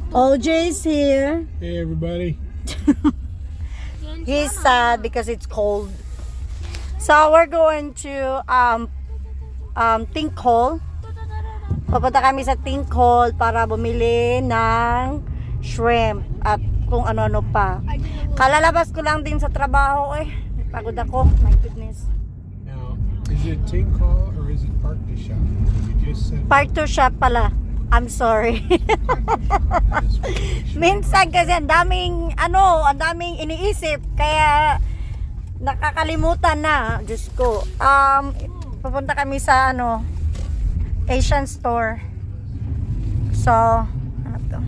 OJ is here. Hey everybody. He's sad because it's cold. So we're going to um um Think Hall. Papunta kami sa Think Hall para bumili ng shrimp at kung ano-ano pa. Kalalabas ko lang din sa trabaho eh. Pagod ako. My goodness. Now, is it Tink Hall or is it Park to Shop? You just said Part 2 shop pala. I'm sorry. Minsan kasi ang daming ano, ang daming iniisip kaya nakakalimutan na, Diyos ko. Um pupunta kami sa ano Asian store. So, ano to?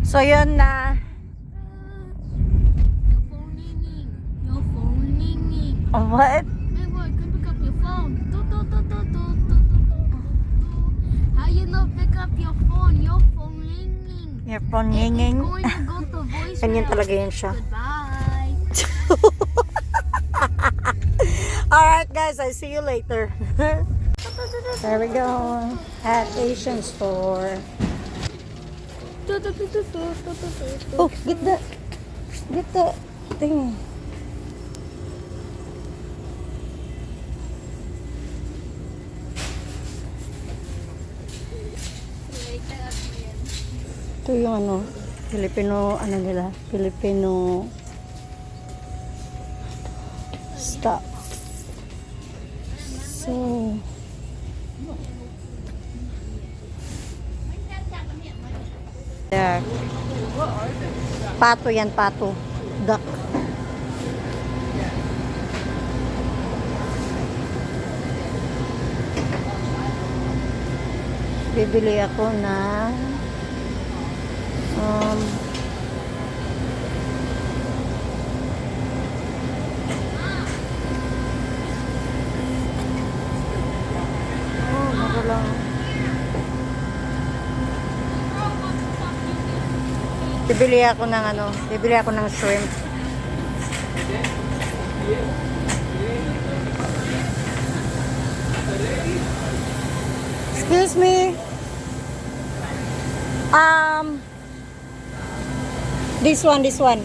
So yun na Your phone ringing. Your phone ringing. oh, what? up your phone. Your phone ringing. Your phone ringing. It going to go to voicemail. Ganyan talaga yun siya. Goodbye. Alright guys, I see you later. There we go. At Asian store. Oh, get the, get the thing. Ito yung ano, Filipino, ano nila, Filipino stuff. So, there. Pato yan, pato. Duck. Bibili ako ng um, oh, naku lang. Bibili ako ng ano, bibili ako ng shrimp. Excuse me. Um, This one, this one.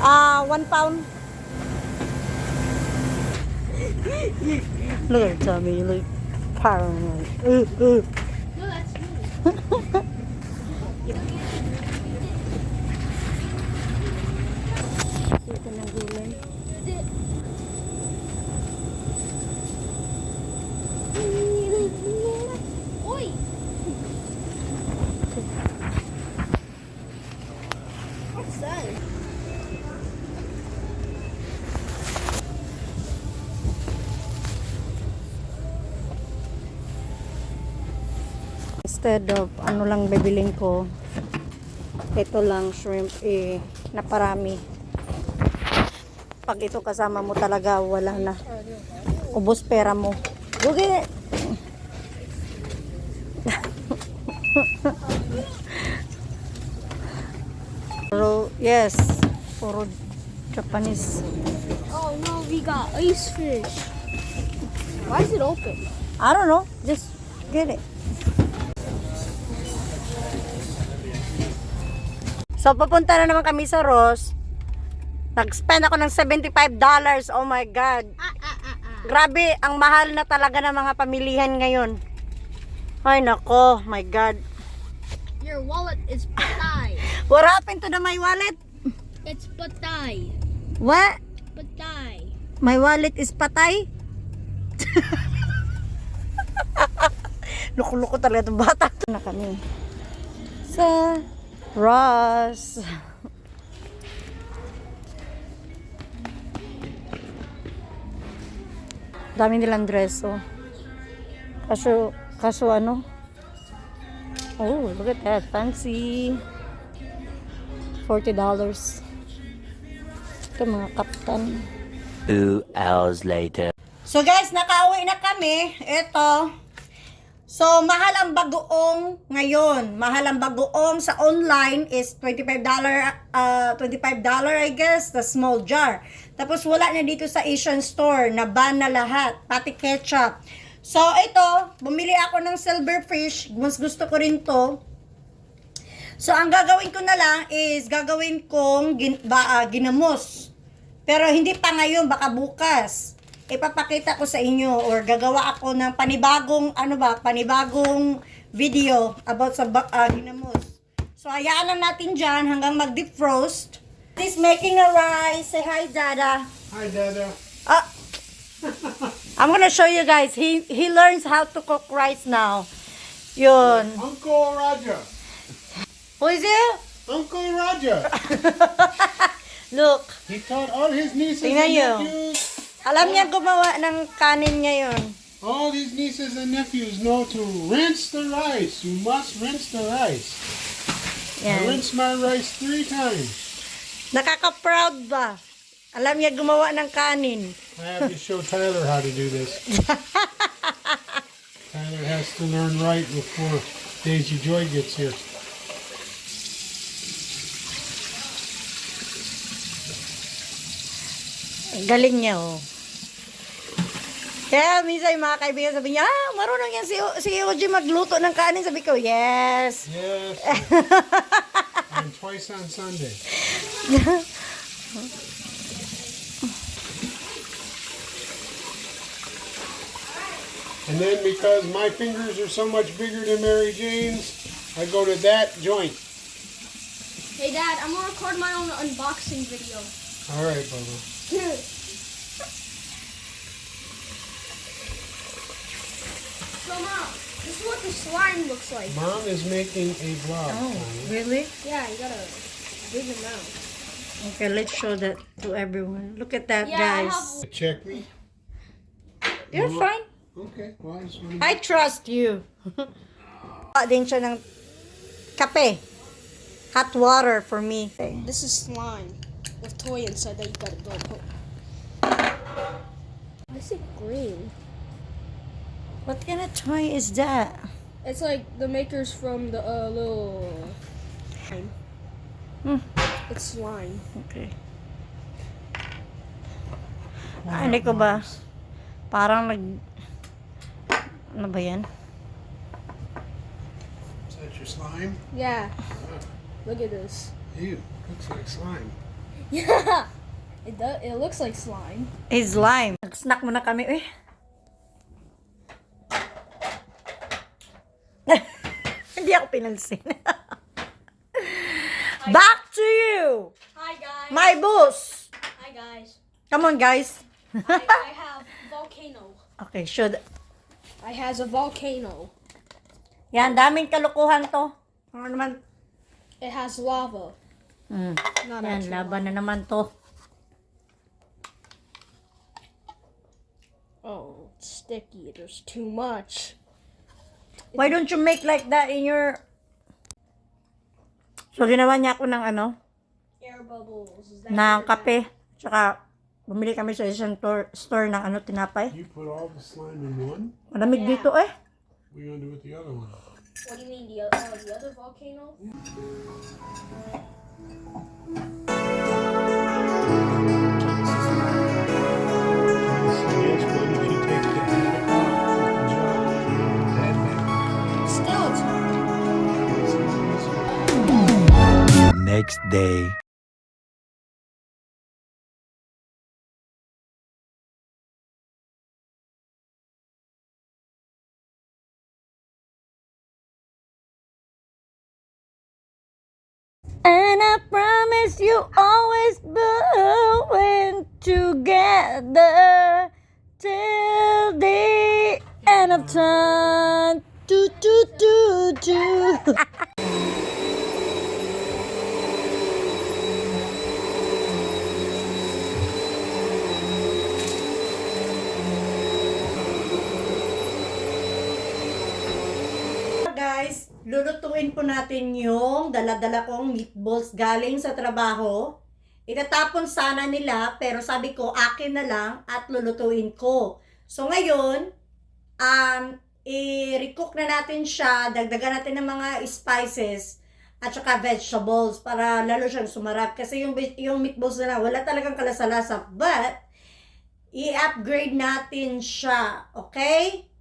Ah, uh, one pound. เลยจะมีเลยพังเลยเออเออ Instead of ano lang bibiling ko, ito lang shrimp eh, naparami. Pag ito kasama mo talaga, wala na. Ubos pera mo. Gugi! Pero, yes, puro Japanese. Oh no, we got ice fish. Why is it open? I don't know, just get it. So, papunta na naman kami sa Ross. Nag-spend ako ng $75. Oh my God. Ah, ah, ah. Grabe, ang mahal na talaga ng mga pamilihan ngayon. Ay, nako. My God. Your wallet is patay. What happened to the my wallet? It's patay. What? Patay. My wallet is patay? Loko-loko talaga itong bata. Na kami. Sa Ross. Dami nilang dress, oh. Kaso, kaso ano? Oh, look at that. Fancy. $40. Ito mga kaptan. Two hours later. So guys, nakauwi na kami. Ito. So, mahal ang bagoong ngayon. Mahal ang bagoong sa online is $25, uh, $25 I guess, the small jar. Tapos wala na dito sa Asian store, na ban na lahat, pati ketchup. So, ito, bumili ako ng silverfish. Mas gusto ko rin to. So, ang gagawin ko na lang is gagawin kong gin, ba, ah, ginamos. Pero hindi pa ngayon, baka bukas. Ipapakita ko sa inyo or gagawa ako ng panibagong, ano ba, panibagong video about sa ah, ginamos. So, hayaan lang natin dyan hanggang mag-defrost. He's making a rice. Say hi, Dada. Hi, Dada. Ah, I'm gonna show you guys. He he learns how to cook rice now. Yun. Uncle Raja. Who is it? Uncle Raja. Look. he taught all his nieces Tingnan and nephews. Alam niya gumawa ng kanin ngayon. All these nieces and nephews know to rinse the rice. You must rinse the rice. I Yan. rinse my rice three times. Nakaka-proud ba? Alam niya gumawa ng kanin. I have to show Tyler how to do this. Tyler has to learn right before Daisy Joy gets here. Galing niya, oh. Kaya minsan yung mga kaibigan sabi niya, ah, marunong yan si, O- si OG magluto ng kanin. Sabi ko, yes. Yes. and twice on Sunday. And then because my fingers are so much bigger than Mary Jane's, I go to that joint. Hey, Dad, I'm gonna record my own unboxing video. All right, Bubba. Mom, this is what the slime looks like. Mom is making a vlog. Tyler. really? Yeah, you gotta big them out. Okay, let's show that to everyone. Look at that, Yeah, I guys. Check me. You're fine. Okay. Well, I just wanted I trust you. Pa ah, din siya ng kape. Hot water for me. This is slime with toy inside that you gotta go put. I see green. What kind of toy is that? It's like the makers from the uh, little. Slime. Hmm. It's slime. Okay. Ah, hindi ko ba? Parang nag... Ano ba yan? Is that your slime? Yeah. Look at this. Ew. Looks like slime. Yeah. It does. It looks like slime. It's slime. Nag-snack muna kami. Eh. Ako pinansin. Back to you! Hi guys. My boss! Hi guys. Come on, guys. I, I have volcano. Okay, should... I has a volcano. Yan, daming kalukuhan to. Ano naman? It has lava. Hmm. Not Yan, laban na naman to. Oh, it's sticky. There's too much. Why don't you make like that in your... So, ginawa niya ako ng ano, Air bubbles. Ng kape. Tsaka, bumili kami sa isang tor- store ng ano, tinapay. You put all the slime in one? Malamig Yeah. dito eh. What are you gonna do with the other one? What do you mean the other, uh, the other volcano? Yes, next day. And I promise you always going together till the end of time. Do, do, do, do. lulutuin po natin yung dala-dala kong meatballs galing sa trabaho. Itatapon sana nila, pero sabi ko, akin na lang at lulutuin ko. So ngayon, um, i-recook na natin siya, dagdagan natin ng mga spices at saka vegetables para lalo siyang sumarap. Kasi yung, yung meatballs na wala talagang kalasa-lasa. But, i-upgrade natin siya. Okay?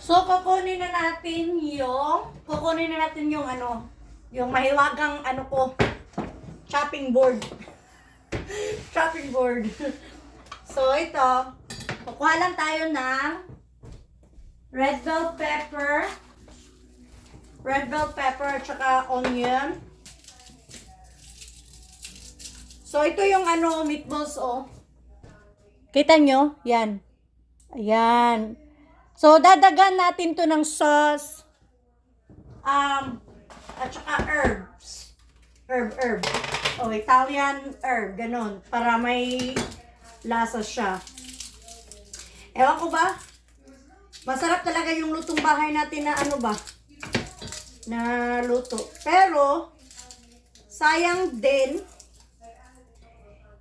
So, kukunin na natin yung, kukunin na natin yung ano, yung mahiwagang ano ko, chopping board. chopping board. so, ito, kukuha lang tayo ng red bell pepper, red bell pepper, at saka onion. So, ito yung ano, meatballs, oh. Kita nyo? Yan. Ayan. So, dadagan natin to ng sauce. Um, at saka herbs. Herb, herb. O, Italian herb. Ganon. Para may lasa siya. Ewan ko ba? Masarap talaga yung lutong bahay natin na ano ba? Na luto. Pero, sayang din,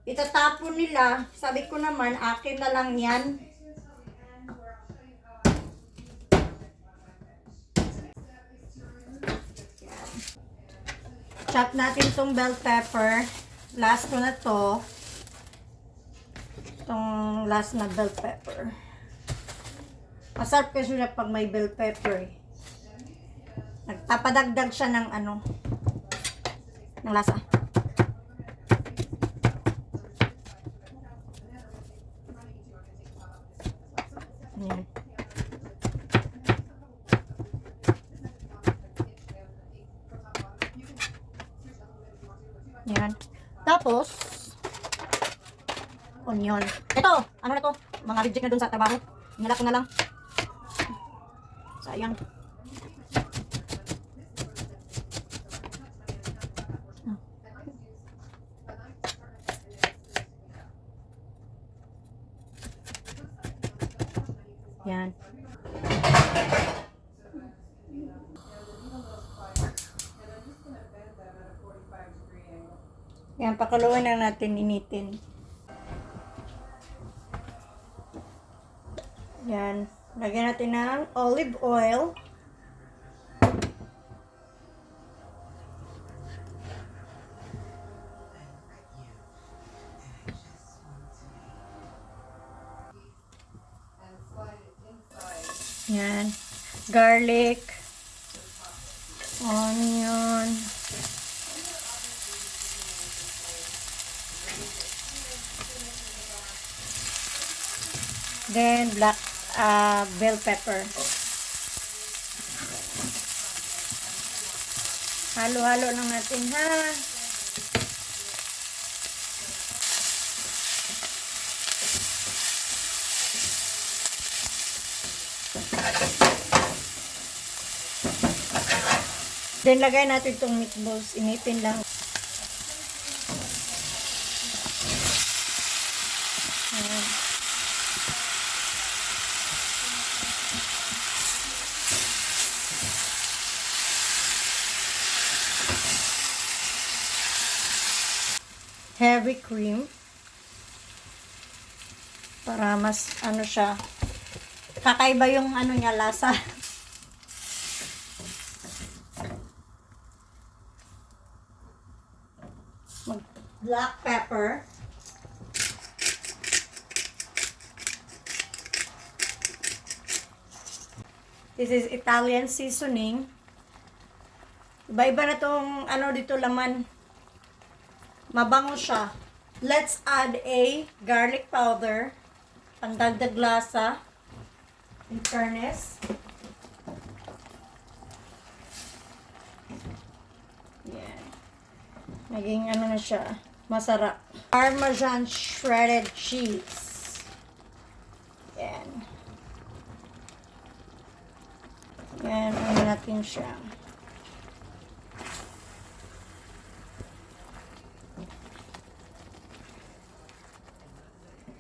itatapon nila. Sabi ko naman, akin na lang yan. Chop natin tong bell pepper. Last ko na to. Itong last na bell pepper. Masarap kasi siya pag may bell pepper eh. Nagpapadagdag siya ng ano, ng lasa. Ayan. Yan. Tapos, onion. Ito, ano na to? Mga reject na dun sa trabaho. Inala ko na lang. Sayang. Yan. Yan, pakuluan na natin initin. Yan. Lagyan natin ng olive oil. Yan. Garlic. Onion. Then black uh, bell pepper. Halo-halo lang natin ha. Then lagay natin itong meatballs. Initin lang. Ayan. Heavy cream para mas ano siya. Kakaiba yung ano niya lasa. Mag black pepper. This is Italian seasoning. Iba-iba na tong ano dito laman Mabango siya. Let's add a garlic powder. Pandagdag lasa. In fairness. Yan. Naging ano na siya. Masarap. Parmesan shredded cheese. Yan. Yan. Ano natin siya.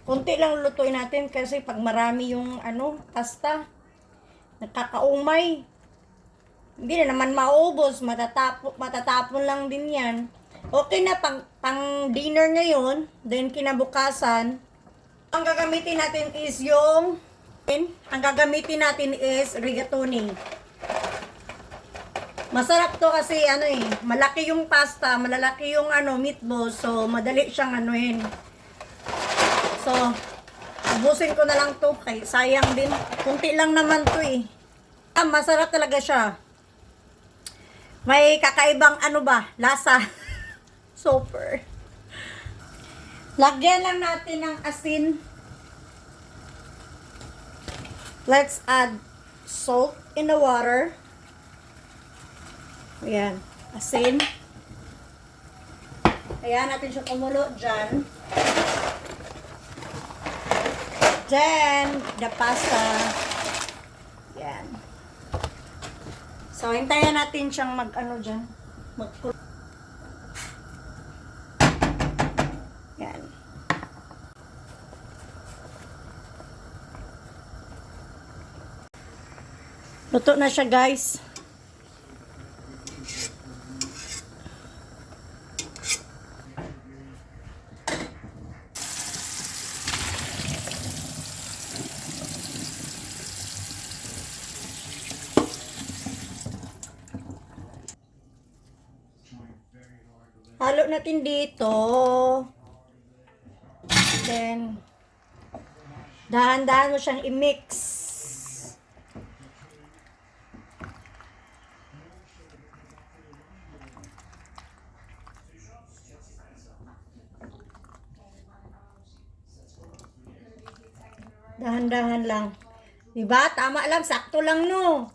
Kunti lang lutuin natin kasi pag marami yung ano, pasta, nakakaumay. Hindi na naman maubos, matatapon, matatapon lang din yan. Okay na pang, pang dinner ngayon, then kinabukasan, ang gagamitin natin is yung Ang gagamitin natin is rigatoni. Masarap to kasi ano eh, malaki yung pasta, malalaki yung ano meatballs, so madali siyang anuhin. So, ubusin ko na lang to kay sayang din. Kunti lang naman to eh. Ah, masarap talaga siya. May kakaibang ano ba, lasa. Super. Lagyan lang natin ng asin. Let's add salt in the water. Ayan, asin. Ayan, natin siya kumulo dyan. Then, the pasta. Ayan. So, hintayin natin siyang mag, ano dyan, mag Yan. Luto na siya, guys. Halo natin dito. Then, dahan-dahan mo siyang i-mix. Dahan-dahan lang. Diba? Tama lang. Sakto lang, no?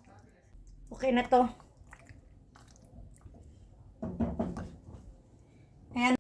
Okay na to. Ayan.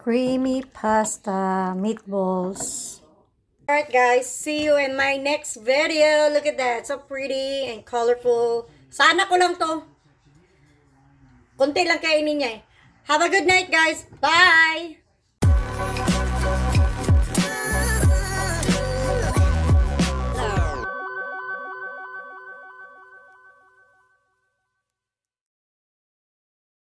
Creamy pasta meatballs. Alright guys, see you in my next video. Look at that, so pretty and colorful. Sana ko lang to. Kunti lang kainin niya eh. Have a good night guys. Bye!